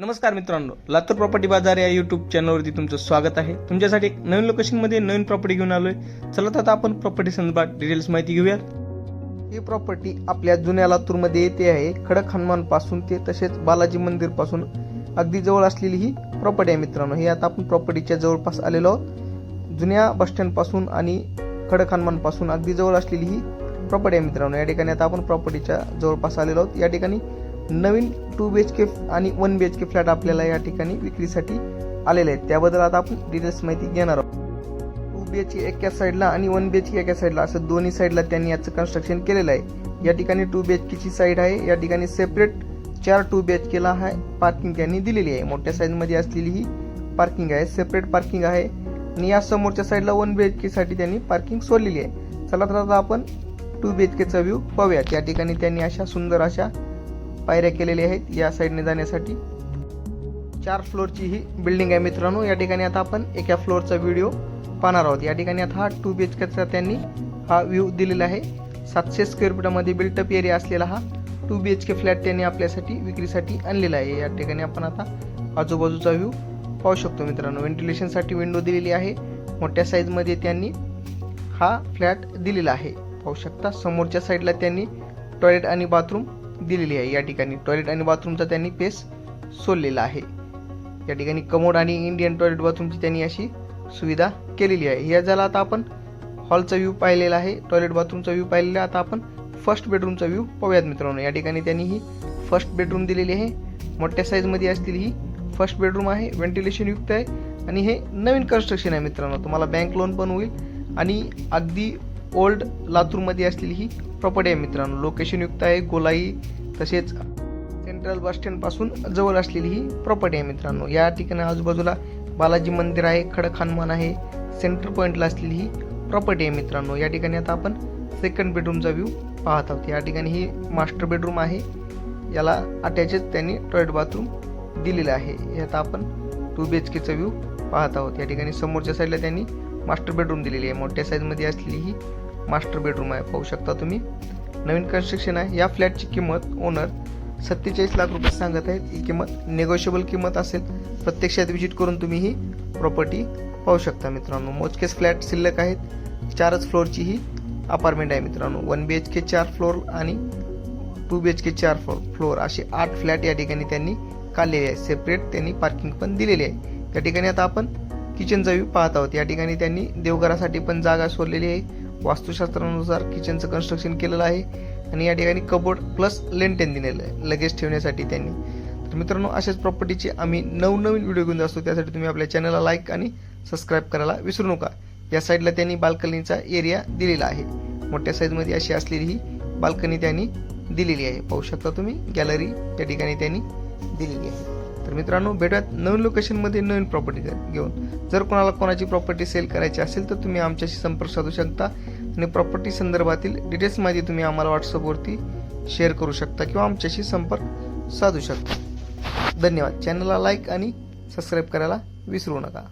नमस्कार मित्रांनो लातूर प्रॉपर्टी बाजार या युट्यूब चॅनलवरती तुमचं स्वागत आहे. तुमच्यासाठी एक नवीन लोकेशनमध्ये नवीन प्रॉपर्टी घेऊन आलोय. चला तर आता आपण प्रॉपर्टी संदर्भात डिटेल्स माहिती घेऊयात. ही प्रॉपर्टी आपल्या जुन्या लातूरमध्ये येते आहे. खडक हनुमानपासून ते तसेच बालाजी मंदिरपासून अगदी जवळ असलेली ही प्रॉपर्टी आहे मित्रांनो. हे आता आपण प्रॉपर्टीच्या जवळपास आलेलो आहोत. जुन्या बसपासून आणि खडक हनुमानपासून अगदी जवळ असलेली ही प्रॉपर्टी आहे मित्रांनो. या ठिकाणी आता आपण प्रॉपर्टीच्या जवळपास आलेलो आहोत. या ठिकाणी नवीन टू बी एच के आणि one B H K flat आपल्याला या ठिकाणी विक्रीसाठी आलेले आहेत. त्याबद्दल आता आपण डिटेल्स माहिती घेणार आहोत. टू बी एच के एका साईडला आणि वन बी एच के एका साईडला असं दोन्ही साईडला त्यांनी याचं कन्स्ट्रक्शन केलेलं आहे. या ठिकाणी टू बी एच केची साईड आहे. या ठिकाणी सेपरेट चार टू बी एच केला आहे पार्किंग त्यांनी दिलेली आहे. मोठ्या साईजमध्ये असलेली ही पार्किंग आहे. सेपरेट पार्किंग आहे. आणि या समोरच्या साईडला वन बी एच केसाठी त्यांनी पार्किंग सोडलेली आहे. चला तर आता आपण टू बी एच केचा व्ह्यू पाहूयात. या ठिकाणी त्यांनी अशा सुंदर अशा पायऱ्या केलेल्या आहेत या साईडने जाण्यासाठी. चार फ्लोअरची ही बिल्डिंग आहे मित्रांनो. या ठिकाणी आता आपण एका फ्लोअरचा व्हिडिओ पाहणार आहोत. या ठिकाणी आता हा टू बी एच केचा त्यांनी हा व्ह्यू दिलेला आहे. सातशे स्क्वेअर फुटामध्ये बिल्टअप एरिया असलेला हा two B H K flat त्यांनी आपल्यासाठी विक्रीसाठी आणलेला आहे. या ठिकाणी आपण आता आजूबाजूचा व्ह्यू पाहू शकतो मित्रांनो. व्हेंटिलेशनसाठी विंडो दिलेली आहे. मोठ्या साईजमध्ये त्यांनी हा फ्लॅट दिलेला आहे. पाहू शकता समोरच्या साईडला त्यांनी टॉयलेट आणि बाथरूम दिलेली आहे. या ठिकाणी टॉयलेट आणि बाथरूमचा त्यांनी पेस सोडलेला आहे. या ठिकाणी कमोड आणि इंडियन टॉयलेट बाथरूमची त्यांनी अशी सुविधा केलेली आहे. या झाला आता आपण हॉलचा व्ह्यू पाहिलेला आहे टॉयलेट बाथरूमचा व्ह्यू पाहिलेला आता आपण फर्स्ट बेडरूमचा व्ह्यू पाहूयात मित्रांनो. या ठिकाणी त्यांनी ही फर्स्ट बेडरूम दिलेली आहे. मोठ्या साईजमध्ये असलेली ही फर्स्ट बेडरूम आहे. व्हेंटिलेशन युक्त आहे. आणि हे नवीन कन्स्ट्रक्शन आहे मित्रांनो. तुम्हाला बँक लोन पण होईल. आणि अगदी ओल्ड लातूरमध्ये असलेली ही प्रॉपर्टी आहे मित्रांनो. लोकेशन युक्त आहे गोलाई तसेच सेंट्रल बस स्टँडपासून जवळ असलेली ही प्रॉपर्टी आहे मित्रांनो. या ठिकाणी आजूबाजूला बालाजी मंदिर आहे खडक हनुमान आहे सेंटर पॉईंटला असलेली ही प्रॉपर्टी आहे मित्रांनो. या ठिकाणी आता आपण सेकंड बेडरूमचा व्ह्यू पाहत आहोत. या ठिकाणी ही मास्टर बेडरूम आहे. याला अटॅचच त्यांनी टॉयलेट बाथरूम दिलेलं आहे. हे आता आपण टू बी एच केचा व्ह्यू पाहत आहोत. या ठिकाणी समोरच्या साईडला त्यांनी मास्टर बेडरूम दिलेली आहे. मोठ्या साईजमध्ये असलेली ही मास्टर बेडरूम आहे. पाहू शकता तुम्ही. नवीन कन्स्ट्रक्शन आहे. या फ्लॅटची किंमत ओनर सत्तेचाळीस लाख रुपये सांगत आहेत. ही किंमत नेगोशिएबल किंमत असेल. प्रत्यक्षात व्हिजिट करून तुम्ही ही प्रॉपर्टी पाहू शकता मित्रांनो. मोजकेच फ्लॅट शिल्लक आहेत. चारच फ्लोअरची ही अपार्टमेंट आहे मित्रांनो. वन बी एच के चार फ्लोअर आणि टू बी एच के चार फ्लोअर फ्लोअर असे आठ फ्लॅट या ठिकाणी त्यांनी काढलेले आहे सेपरेट त्यांनी पार्किंग पण दिलेली आहे. त्या ठिकाणी आता आपण किचनचा व्ह्यू पाहत आहोत. या ठिकाणी त्यांनी देवघरासाठी पण जागा सोडलेली आहे. वास्तुशास्त्रानुसार किचनचं कन्स्ट्रक्शन केलेलं आहे. आणि या ठिकाणी कबोर्ड प्लस लेंटेन दिलेलं आहे. लगेच ठेवण्यासाठी त्यांनी. तर मित्रांनो अशाच प्रॉपर्टीचे आम्ही नवनवीन व्हिडिओ घेऊन असतो त्यासाठी तुम्ही आपल्या चॅनलला लाईक आणि सबस्क्राईब करायला विसरू नका. या साईडला त्यांनी बाल्कनीचा एरिया दिलेला आहे. मोठ्या साईजमध्ये अशी असलेली ही बाल्कनी त्यांनी दिलेली आहे. पाहू शकता तुम्ही गॅलरी या ठिकाणी त्यांनी दिलेली आहे. तर मित्रांनो भेटूयात नवीन लोकेशनमध्ये नवीन प्रॉपर्टी घेऊन. जर कोणाला कोणाची प्रॉपर्टी सेल करायची असेल तर तुम्ही आमच्याशी संपर्क साधू शकता. आणि प्रॉपर्टी संदर्भातील डिटेल्स माहिती तुम्ही आम्हाला व्हॉट्सअपवरती शेअर करू शकता किंवा आमच्याशी संपर्क साधू शकता. धन्यवाद. चॅनलला लाईक आणि सबस्क्राईब करायला विसरू नका.